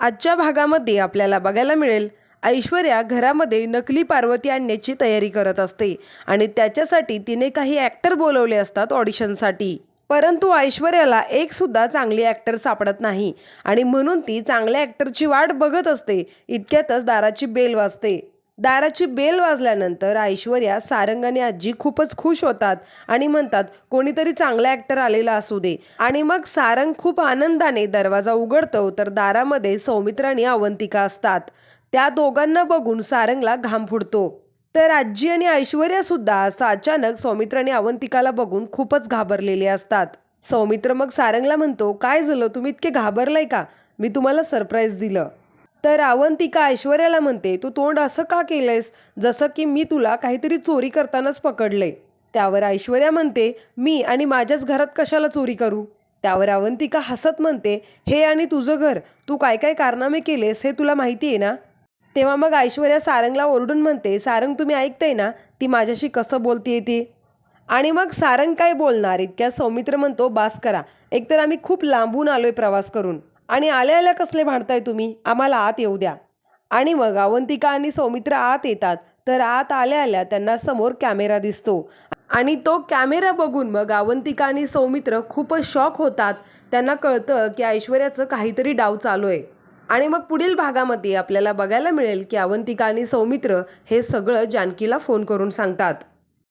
आजच्या भागामध्ये आपल्याला बघायला मिळेल ऐश्वर्या घरामध्ये नकली पार्वती आणण्याची तयारी करत असते आणि त्याच्यासाठी तिने काही ॲक्टर बोलवले असतात ऑडिशनसाठी परंतु ऐश्वर्याला एकसुद्धा चांगली ॲक्टर सापडत नाही आणि म्हणून ती चांगल्या ॲक्टरची वाट बघत असते इतक्यातच दाराची बेल वाजते. दाराची बेल वाजल्यानंतर ऐश्वर्या सारंग आणि आजी खूपच खुश होतात आणि म्हणतात कोणीतरी चांगला ॲक्टर आलेला असू दे. आणि मग सारंग खूप आनंदाने दरवाजा उघडतो तर दारामध्ये सौमित्र आणि अवंतिका असतात. त्या दोघांना बघून सारंगला घाम फुटतो. तर आजी आणि ऐश्वर्या सुद्धा असं अचानक सौमित्र आणि अवंतिकाला बघून खूपच घाबरलेले असतात. सौमित्र मग सारंगला म्हणतो काय झालं? तुम्ही इतके घाबरलाय का? मी तुम्हाला सरप्राईज दिलं. तर अवंतिका ऐश्वर्याला म्हणते तू तोंड असं का केलंयस? जसं की मी तुला काहीतरी चोरी करतानाच पकडलंय. त्यावर ऐश्वर्या म्हणते मी आणि माझ्याच घरात कशाला चोरी करू? त्यावर अवंतिका हसत म्हणते हे आणि तुझं घर तू काय काय कारनामे केलेस हे तुला माहिती आहे ना? तेव्हा मग ऐश्वर्या सारंगला ओरडून म्हणते सारंग तुम्ही ऐकताय ना ती माझ्याशी कसं बोलतीये ती? आणि मग सारंग काय बोलणार? इतक्या सौमित्र म्हणतो बास करा. एकतर आम्ही खूप लांबून आलोय प्रवास करून. आणि आल्या आल्या कसले भांडताय तुम्ही? आम्हाला आत येऊ द्या. आणि मग अवंतिका आणि सौमित्र आत येतात. तर आत आल्या आल्या त्यांना समोर कॅमेरा दिसतो. आणि तो कॅमेरा बघून मग अवंतिका आणि सौमित्र खूपच शॉक होतात. त्यांना कळतं की ऐश्वर्याचं काहीतरी डाव चालू आहे आणि मग पुढील भागामध्ये आपल्याला बघायला मिळेल की अवंतिका आणि सौमित्र हे सगळं जानकीला फोन करून सांगतात.